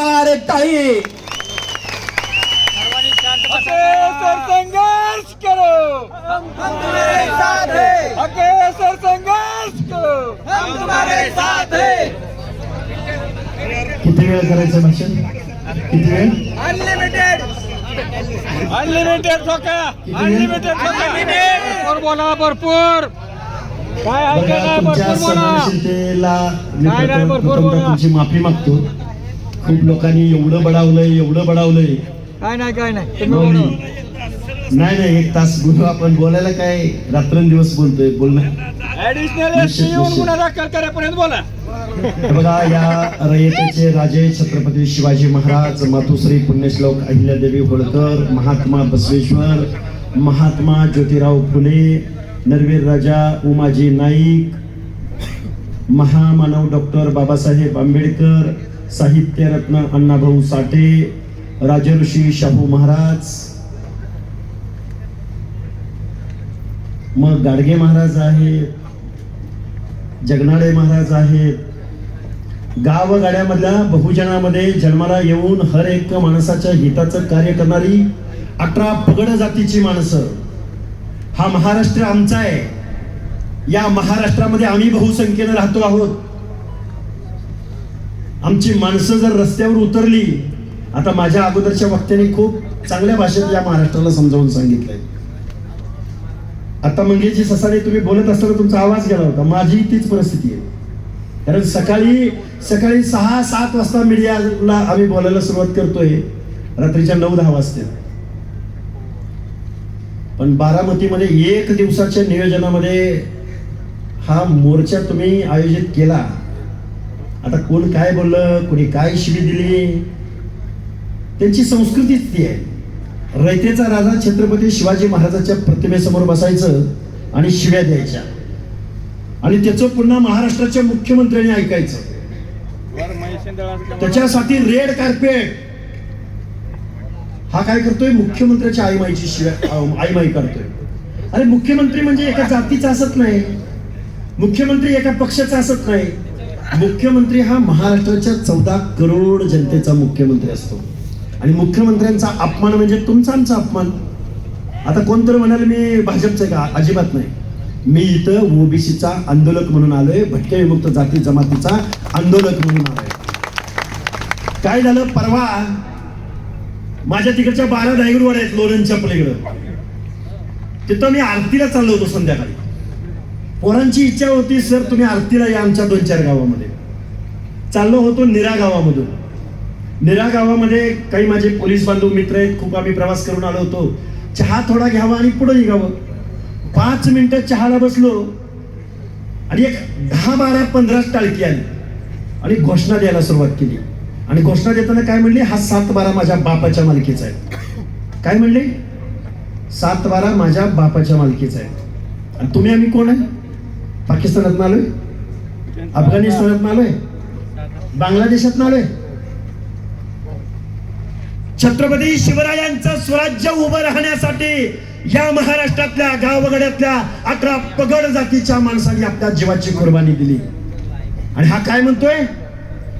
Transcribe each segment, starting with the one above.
जोरदार एक टाळी संघर्ष करो. सर संघर्ष करो. किती वेळ करायचं भाषण? किती वेळ? अनलिमिटेड ठोका अनलिमिटेड ठोका भरपूर बोला भरपूर. काय तुमच्या भरपूर बोला. मी नाही, भरपूर बोला. तुमची माफी मागतो. खूप लोकांनी एवढं बडावलंय एवढं बडावलंय काय नाही काय नाही. नाही नाही एक तास बोलू आपण बोलायला काय रात्रंदिवस बोलतोय बोलणं ऍडिशनल निश्चित, एसटी येऊन निश्चित. गुन्हा दाखल करेपर्यंत बोला बघा या रयतेचे राजे छत्रपती शिवाजी महाराज मातुश्री पुण्यश्लोक अहिल्यादेवी होळकर महात्मा बसवेश्वर महात्मा ज्योतिराव फुले नरवीर राजा उमाजी नाईक महामानव डॉक्टर बाबासाहेब आंबेडकर साहित्यरत्न अण्णाभाऊ साठे राजऋषी शाहू महाराज मग गाडगे महाराज आहेत जगनाडे महाराज आहेत. गावगाड्यामधल्या बहुजनामध्ये जन्माला येऊन हर एक माणसाच्या हिताचं कार्य करणारी अठरा पगड जातीची माणसं. हा महाराष्ट्र आमचा आहे. या महाराष्ट्रामध्ये आम्ही बहुसंख्येनं राहतो आहोत. आमची माणसं जर रस्त्यावर उतरली आता माझ्या अगोदरच्या वक्त्याने खूप चांगल्या भाषेत या महाराष्ट्राला समजावून सांगितलंय. आता मंगेशजी ससाने तुम्ही बोलत असताना तुमचा आवाज गेला होता. माझी तीच परिस्थिती आहे. कारण सकाळी सकाळी सहा सात वाजता मीडियाला आम्ही बोलायला सुरुवात करतोय. रात्रीच्या नऊ दहा वाजता पण बारामतीमध्ये एक दिवसाच्या नियोजनामध्ये हा मोर्चा तुम्ही आयोजित केला. आता कोण काय बोललं कोणी काय शिवी दिली? त्यांची संस्कृतीच ती आहे. रयतेचा राजा छत्रपती शिवाजी महाराजाच्या प्रतिमेसमोर बसायचं आणि शिव्या द्यायच्या. आणि त्याचं पुन्हा महाराष्ट्राच्या मुख्यमंत्र्यांनी ऐकायचं. त्याच्यासाठी रेड कार्पेट हा काय करतोय? मुख्यमंत्र्याच्या आईमाईची शिव्या आई आईमाई करतोय अरे मुख्यमंत्री म्हणजे एका जातीचा असत नाही. मुख्यमंत्री एका पक्षाचा असत नाही. मुख्यमंत्री हा महाराष्ट्राच्या चौदा करोड जनतेचा मुख्यमंत्री असतो. आणि मुख्यमंत्र्यांचा अपमान म्हणजे तुमचा आमचा अपमान. आता कोणतरी म्हणाल मी भाजपचं आहे का? अजिबात नाही. मी इथं ओबीसीचा आंदोलक म्हणून आलोय भटक्या विमुक्त जाती जमातीचा आंदोलक म्हणून आलोय. काय झालं? परवा माझ्या तिकडच्या बारा दायगुरवाड आहेत लोणंदच्या पलीकडं. तिथं मी आरतीला चाललो होतो संध्याकाळी. पोरांची इच्छा होती सर तुम्ही आरतीला या आमच्या दोन चार गावामध्ये. चाललो होतो निरा गावामधून. निरा गावामध्ये काही माझे पोलीस बांधव मित्र आहेत खूप आम्ही प्रवास करून आलो होतो. चहा थोडा घ्यावा आणि पुढे निघावं. पाच मिनिटं चहाला बसलो. आणि एक दहा बारा पंधरा टाळकी आली. आणि घोषणा द्यायला सुरुवात केली. आणि घोषणा देताना काय म्हणली हा सात बारा माझ्या बापाच्या मालकीचा आहे. काय म्हणले सात बारा माझ्या बापाच्या मालकीचा आहे. आणि तुम्ही आम्ही कोण आहे? पाकिस्तानात आलोय अफगाणिस्तानात आलोय बांगलादेशात आलोय छत्रपती शिवरायांचं स्वराज्य उभं राहण्यासाठी या महाराष्ट्रातल्या गावगड्यातल्या अठरा पगड जातीच्या माणसांनी आपल्या जीवाची कुर्बानी दिली. आणि हा काय म्हणतोय?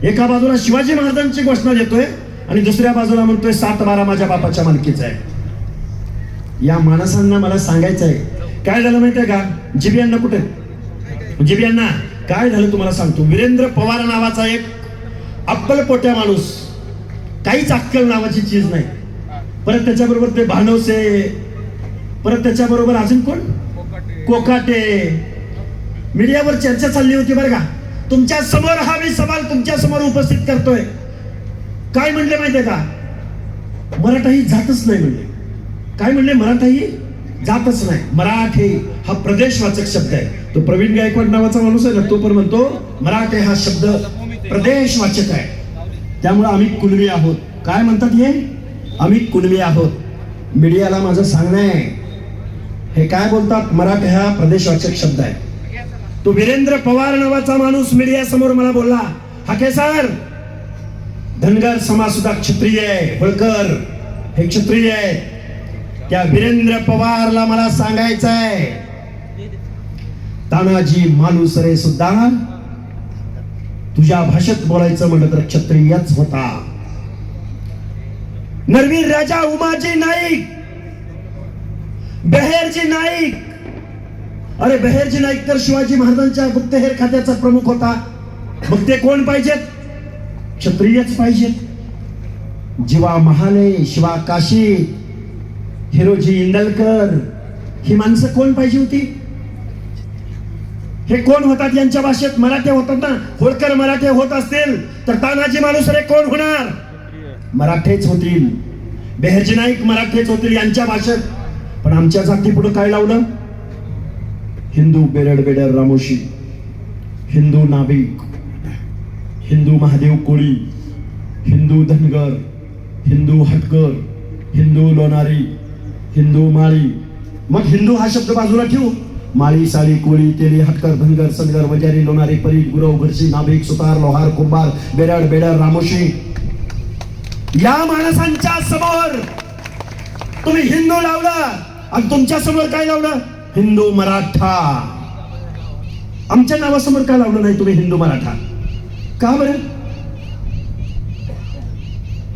एका बाजूला शिवाजी महाराजांची घोषणा देतोय आणि दुसऱ्या बाजूला म्हणतोय सात बारा माझ्या बापाच्या मालकीचा आहे. या माणसांना मला सांगायचं आहे काय झालं माहितीये का? जिबियांना कुठे? म्हणजे जिबियांना काय झालं तुम्हाला सांगतो. वीरेंद्र पवार नावाचा एक अक्कलपोट्या माणूस काहीच अक्कल नावाची चीज नाही. परत त्याच्याबरोबर ते भानवसे परत त्याच्याबरोबर अजून कोण? कोकाटे. मीडियावर चर्चा चालली होती बरं का. तुमच्यासमोर हा मी सवाल तुमच्यासमोर उपस्थित करतोय. काय म्हणले माहितीये का? मराठा ही जातच नाही म्हणले. काय म्हणले? मराठा ही जातच नाही. मराठी हा प्रदेशवाचक शब्द आहे. तो प्रवीण गायकवाड नावाचा माणूस आहे ना तो पण म्हणतो मराठे हा शब्द प्रदेशवाचक आहे. त्यामुळे आम्ही कुणबी आहोत. काय म्हणतात हे? आम्ही कुणबी आहोत. मीडियाला माझं सांगणं आहे. हे काय बोलतात? मराठे हा प्रदेशवाचक शब्द आहे. तो वीरेंद्र पवार नावाचा माणूस मीडिया समोर मला बोलला हाके सर धनगर समाज सुद्धा क्षत्रिय आहे होळकर हे क्षत्रिय आहे. त्या वीरेंद्र पवारला मला सांगायचं आहे. तानाजी मालुसरे सुद्धा तुझ्या भाषेत बोलायचं म्हणलं तर क्षत्रियच होता. नरवीर राजा उमाजी नाईक बेहेरजी नाईक. अरे बेहेरजी नाईक तर शिवाजी महाराजांच्या गुप्तहेर खात्याचा प्रमुख होता. मग ते कोण पाहिजेत? क्षत्रियच पाहिजेत. जीवा महाले शिवा काशी हिरोजी इंदलकर ही माणसं कोण पाहिजे होती? हे कोण होतात यांच्या भाषेत? मराठे होतात ना? होळकर मराठे होत असतील तर तानाजी मालुसरे कोण होणार? मराठेच होतील. बेहरजी नाईक मराठेच होतील यांच्या भाषेत. पण आमच्या जाती पुढे काय लावलं? हिंदू बेरड बेडर रामोशी हिंदू नाभिक हिंदू महादेव कोळी हिंदू धनगर हिंदू हटकर हिंदू लोणारी हिंदू माळी. मग हिंदू हा शब्द बाजूला ठेवू. माळी साळी कोळी तेली हटकर धनगर सनगर वजारी लोणारी परी गुरव घरशी नाभिक सुतार लोहार कुंभार बेराड बेडर रामोशी. या माणसांच्या समोर तुम्ही हिंदू लावला. आणि तुमच्यासमोर काय लावलं? हिंदू मराठा. आमच्या नावासमोर काय लावलं नाही तुम्ही हिंदू मराठा? का बरं?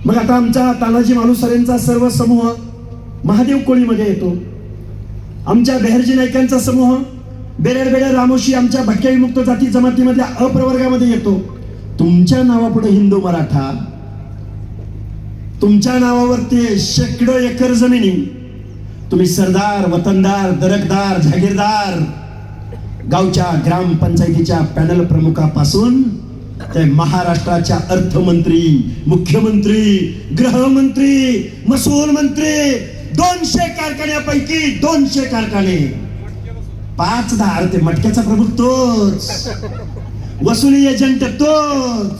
मग आता आमच्या तानाजी मालुसरेंचा सर्व समूह महादेव कोळीमध्ये येतो. आमच्या बेहरजी नायकांचा समूह बेरेड बेरेड रामोशी आमच्या भटक्या विमुक्त जाती जमातीमधल्या अप्रवर्गामध्ये येतो. तुमच्या नावापुढे हिंदू मराठा. तुमच्या नावावरती शेकडो एकर जमिनी. तुम्ही सरदार वतनदार दरकदार जागीरदार. गावच्या ग्रामपंचायतीच्या पॅनल प्रमुखापासून ते महाराष्ट्राच्या अर्थमंत्री मुख्यमंत्री गृहमंत्री महसूल मंत्री दोनशे कारखान्यापैकी दोनशे कारखाने. पाच दहा ते मटक्याचा प्रभू तोच. वसुली एजंट तोच.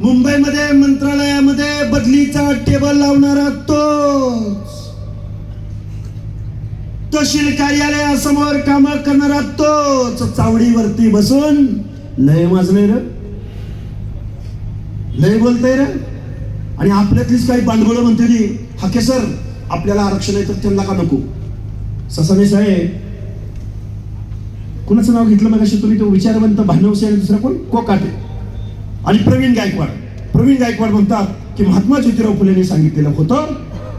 मुंबईमध्ये मंत्रालयामध्ये बदलीचा टेबल लावणारा तोच. तहसील कार्यालयासमोर काम करणारा तोच. चावडीवरती बसून लय माजलंय र. लय बोलतय र. आणि आपल्यातलीच काही बांडगोळ म्हणते हाके सर आपल्याला आरक्षण आहे तर त्यांना का नको? ससाने साहेब कुणाचं नाव घेतलं मग तुम्ही? तो विचारवंत भानवसे आणि दुसरा कोण? कोकाटे. आणि प्रवीण गायकवाड. प्रवीण गायकवाड म्हणतात की महात्मा ज्योतिराव फुलेने सांगितलेलं होतं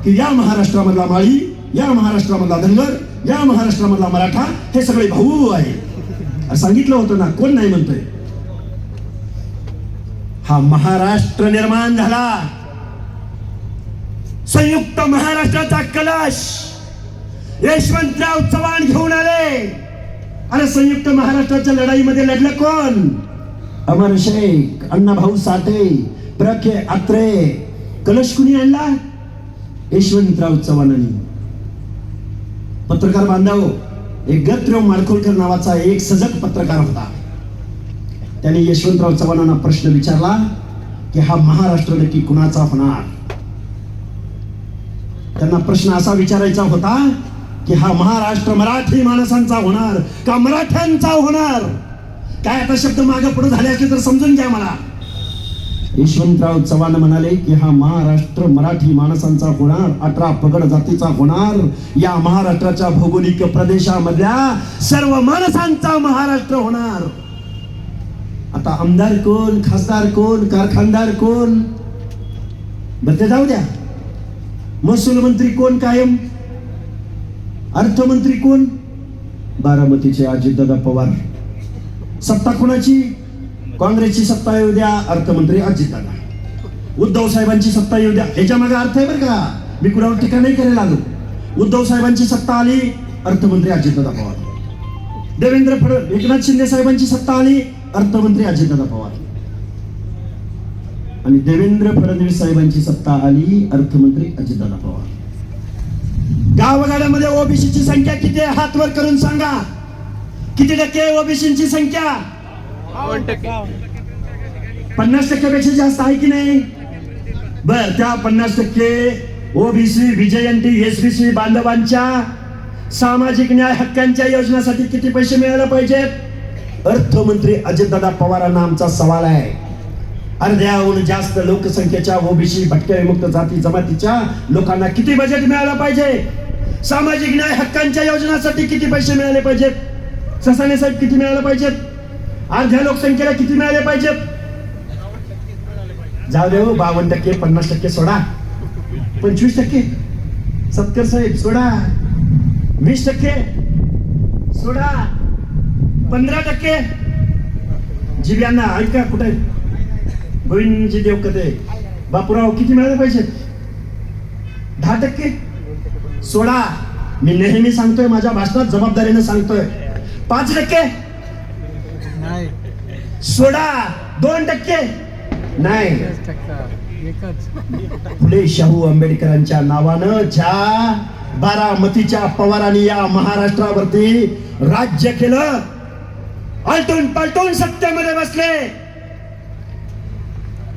की या महाराष्ट्रामधला माळी या महाराष्ट्रामधला धनगर या महाराष्ट्रामधला मराठा हे सगळे भाऊ आहे सांगितलं होतं ना कोण नाही म्हणतोय? हा महाराष्ट्र निर्माण झाला. संयुक्त महाराष्ट्राचा कलश यशवंतराव चव्हाण घेऊन आले. अरे संयुक्त महाराष्ट्राच्या लढाईमध्ये लढलं कोण? अमर शेख अण्णाभाऊ साठे प्रखे आत्रे कलश कुणी आणला? यशवंतराव चव्हाणांनी. पत्रकार बांधव एक गत्रव माडखोलकर नावाचा एक सजग पत्रकार होता. त्याने यशवंतराव चव्हाणांना प्रश्न विचारला की हा महाराष्ट्र नक्की कुणाचा होणार? त्यांना प्रश्न असा विचारायचा होता की हा महाराष्ट्र मराठी माणसांचा होणार का मराठ्यांचा होणार? काय आता शब्द मागे पुढे झाले असले तर समजून घ्या मला. यशवंतराव चव्हाण म्हणाले की हा महाराष्ट्र मराठी माणसांचा होणार अठरा पगड जातीचा होणार. या महाराष्ट्राच्या भौगोलिक प्रदेशामधल्या सर्व माणसांचा महाराष्ट्र होणार. आता आमदार कोण खासदार कोण कारखानदार कोण? बर ते जाऊ द्या. महसूल मंत्री कोण कायम? अर्थमंत्री कोण? बारामतीचे अजितदादा पवार. सत्ता कोणाची? काँग्रेसची सत्ता येऊ द्या अर्थमंत्री अजितदादा. उद्धव साहेबांची सत्ता येऊ द्या. याच्या मागे अर्थ आहे बरं का. मी कुणावर टीका नाही करायला आलो. उद्धव साहेबांची सत्ता आली अर्थमंत्री अजितदादा पवार. देवेंद्र फड एकनाथ शिंदे साहेबांची सत्ता आली अर्थमंत्री अजितदादा पवार. आणि देवेंद्र फडणवीस साहेबांची सत्ता आली अर्थमंत्री अजितदादा पवार. गावगाड्यामध्ये ओबीसीची संख्या किती आहे हात वर करून सांगा. किती टक्के ओबीसीची संख्या? पन्नास टक्क्यापेक्षा जास्त आहे की नाही? बर त्या पन्नास टक्के ओबीसी विजयंती एसबीसी बांधवांच्या सामाजिक न्याय हक्कांच्या योजनासाठी किती पैसे मिळायला पाहिजेत? अर्थमंत्री अजितदादा पवारांना आमचा सवाल आहे. अर्ध्याहून जास्त लोकसंख्येच्या ओबीसी भटक्या विमुक्त जाती जमातीच्या लोकांना किती बजेट मिळाला पाहिजे? सामाजिक न्याय हक्कांच्या योजनासाठी किती पैसे मिळाले पाहिजेत? ससाने साहेब किती मिळाले पाहिजेत? अर्ध्या लोकसंख्येला किती मिळाले पाहिजेत? जाऊ दे बावन्न टक्के पन्नास टक्के सोडा. पंचवीस टक्के. सत्तर साहेब सोडा. वीस टक्के. सोडा. पंधरा टक्के. जिब्यांना ऐका कुठे? गोविंदजी देव कथे बापूराव किती मिळाले पाहिजे दहा टक्के? सोडा मी नेहमी सांगतोय माझ्या भाषणात जबाबदारीने सांगतोय. पाच टक्के? नाही. सोडा दोन टक्के? नाही. फुले शाहू आंबेडकरांच्या नावानं ज्या बारामतीच्या पवारांनी या महाराष्ट्रावरती राज्य केलं आलटून पालटून सत्तेमध्ये बसले.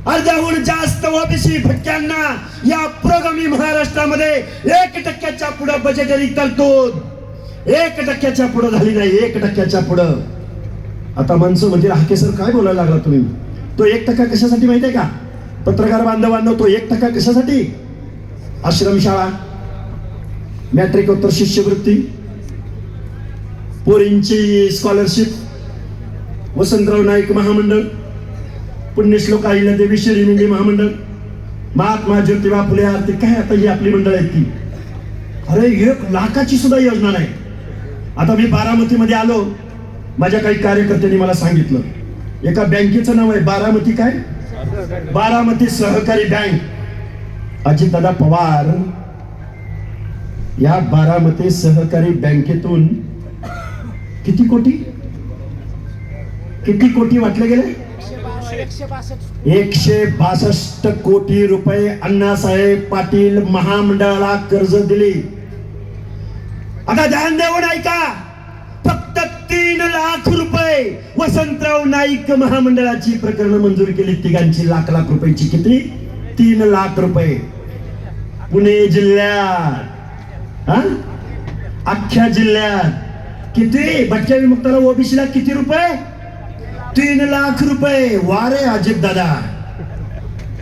अर्ध्याहून जास्त ओबीसी भटक्यांना या पुरोगामी महाराष्ट्रामध्ये एक टक्क्याच्या पुढे बजेटरी तरतूद. एक टक्क्याच्या पुढे झाली नाही एक टक्क्याच्या पुढं. आता माणसं म्हणजे हाके सर काय बोलायला लागला तुम्ही? तो एक टक्का कशासाठी माहिती आहे का? पत्रकार बांधवांना तो एक टक्का कशासाठी? आश्रमशाळा मॅट्रिकोत्तर शिष्यवृत्ती पोरींची स्कॉलरशिप वसंतराव नाईक महामंडळ पुण्यश्लोक आईला देवी शिरीमिंडी महामंडळ. महात्मा ज्योतिबा फुले आरती काय आता ही आपली मंडळ आहेत ती? अरे एक लाखाची सुद्धा योजना नाही. आता मी बारामतीमध्ये आलो माझ्या काही कार्यकर्त्यांनी मला सांगितलं. एका बँकेचं नाव आहे बारामती काय? बारामती सहकारी बँक. अजितदादा पवार या बारामती सहकारी बँकेतून किती कोटी? किती कोटी वाटले गेले? एकशे बासष्ट. कोटी रुपये अण्णासाहेब पाटील महामंडळाला कर्ज दिली. आता ध्यान देऊन ऐका फक्त तीन लाख रुपये वसंतराव नाईक महामंडळाची प्रकरण मंजूर केली. तिघांची लाख लाख रुपयाची किती? तीन लाख रुपये. पुणे जिल्ह्यात हा? अख्ख्या जिल्ह्यात. किती? बच्चा विमुक्ताला ओबीसीला किती रुपये? तीन लाख रुपये. वारे अजित दादा.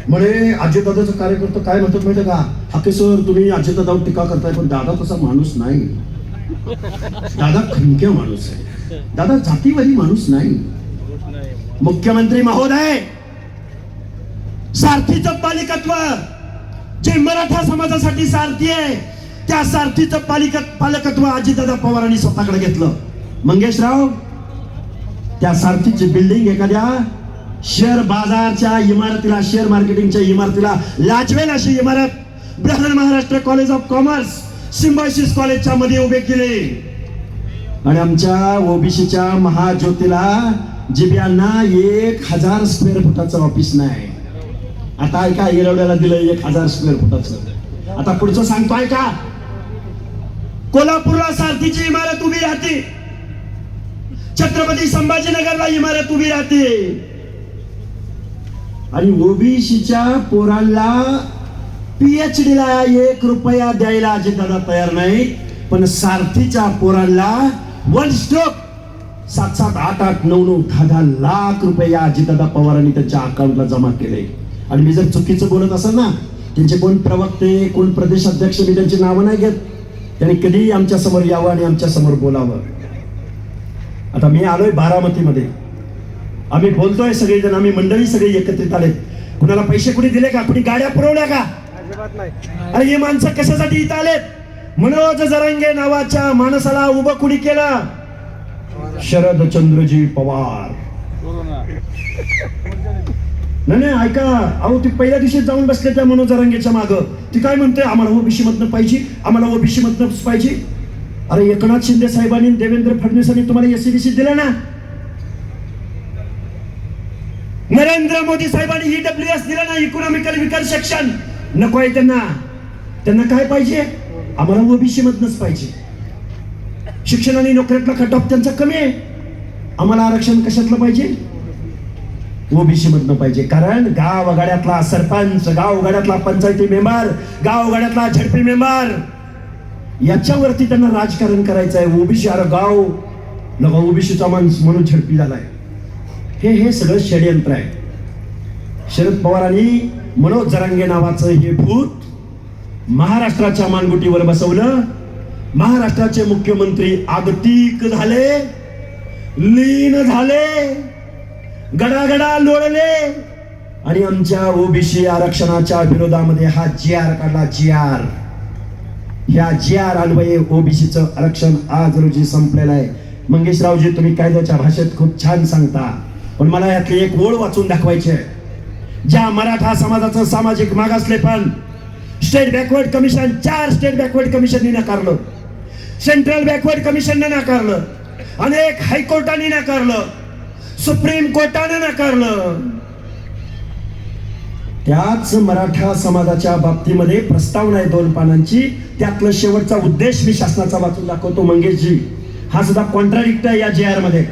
म्हणे अजित दादाचं कार्यकर्ता काय म्हणतात माहिती का? हाके सर तुम्ही अजित दादावर टीका करताय पण दादा तसा माणूस नाही. दादा खमक्या माणूस आहे. दादा जातीवादी माणूस नाही. मुख्यमंत्री महोदय सारथीचं पालिकत्व जे मराठा समाजासाठी सारथी आहे त्या सारथीचं पालिक पालकत्व अजितदादा पवारांनी स्वतःकडे घेतलं. मंगेशराव त्या सारखीची बिल्डिंग एखाद्या शेअर बाजारच्या इमारतीला शेअर मार्केटिंगच्या इमारतीला लाजवेल अशी इमारत. ब्रहण Maharashtra college of commerce Symbiosis कॉलेजच्या मध्ये उभे केले. आणि आमच्या ओबीसीच्या महाज्योतीला जिब्यांना एक हजार स्क्वेअर फुटाचं ऑफिस नाही. आता ऐका येरवड्याला दिलं एक हजार स्क्वेअर फुटाचं. आता पुढचं सांगतो ऐका. कोल्हापूरला सारथीची इमारत उभी राहते. छत्रपती संभाजीनगरला इमारत उभी राहते. आणि ओबीसीच्या पोरांना पीएचडी ला एक रुपया द्यायला अजितदादा तयार नाही पण सारथीच्या पोरांना वन स्ट्रोक सात सात आठ आठ नऊ नऊ दहा दहा लाख रुपये या अजितदादा पवारांनी त्यांच्या अकाउंटला जमा केले. आणि मी जर चुकीचं बोलत असेल ना त्यांचे कोण प्रवक्ते कोण प्रदेश अध्यक्ष मी त्यांची नावं नाही घेत. त्यांनी कधीही आमच्यासमोर यावं आणि आमच्यासमोर बोलावं. आता मी आलोय बारामतीमध्ये. आम्ही बोलतोय सगळेजण आम्ही मंडळी सगळी एकत्रित आले. कुणाला पैसे कुणी दिले का? कुणी गाड्या पुरवल्या का? अरे हे माणसं कशासाठी इथं आलेत? मनोज जरांगे नावाच्या माणसाला उभं कुणी केलं? शरदचंद्रजी पवार. नाही नाही ऐका. अहो ती पहिल्या दिवशी जाऊन बसले त्या मनोज जरांगेच्या माग. ती काय म्हणते? आम्हाला ओबीसी मधनं पाहिजे आम्हाला ओबीसी मधनं पाहिजे. अरे एकनाथ शिंदे साहेबांनी देवेंद्र फडणवीसांनी तुम्हाला एससीबीसी दिलं ना? नरेंद्र मोदी साहेबांनी ईडब्ल्यू एस दिला ना इकॉनॉमिकल विकास सेक्शन नको आहे त्यांना. त्यांना काय पाहिजे? आम्हाला ओबीसी मधनच पाहिजे. शिक्षण आणि नोकऱ्यातला कट ऑफ त्यांचा कमी आहे. आम्हाला आरक्षण कशातलं पाहिजे? ओबीसी मधनं पाहिजे. कारण गावगाड्यातला सरपंच गावगाड्यातला पंचायती मेंबर गावगाड्यातला झडपी मेंबर याच्यावरती त्यांना राजकारण करायचं आहे ओबीसी अरे गाव. लगा ओबीसीचा माणूस म्हणून झडपी झालाय. हे हे सगळं षडयंत्र आहे. शरद पवारांनी मनोज जरांगे नावाचं हे भूत महाराष्ट्राच्या मानगुटीवर बसवलं. महाराष्ट्राचे मुख्यमंत्री आगतिक झाले. लीन झाले. गडागडा लोळले. आणि आमच्या ओबीसी आरक्षणाच्या विरोधामध्ये हा जी आर काढला. G R. ह्या जी आर अन्वये ओबीसीचं आरक्षण आज रोजी संपलेलं आहे. मंगेशरावजी तुम्ही कायद्याच्या भाषेत खूप छान सांगता पण मला यातली एक ओळ वाचून दाखवायची आहे. ज्या मराठा समाजाचं सामाजिक मागासलेपण स्टेट बॅकवर्ड कमिशन चार स्टेट बॅकवर्ड कमिशनने नाकारलं. सेंट्रल बॅकवर्ड कमिशनने नाकारलं. अनेक हायकोर्टाने नाकारलं. सुप्रीम कोर्टाने नाकारलं. त्याच मराठा समाजाच्या बाबतीमध्ये प्रस्तावना आहे दोन पानांची. त्यातलं शेवटचा उद्देश मी शासनाचा वाचून दाखवतो मंगेशजी. हा सुद्धा कॉन्ट्राडिक्ट आहे या जे आरमध्ये.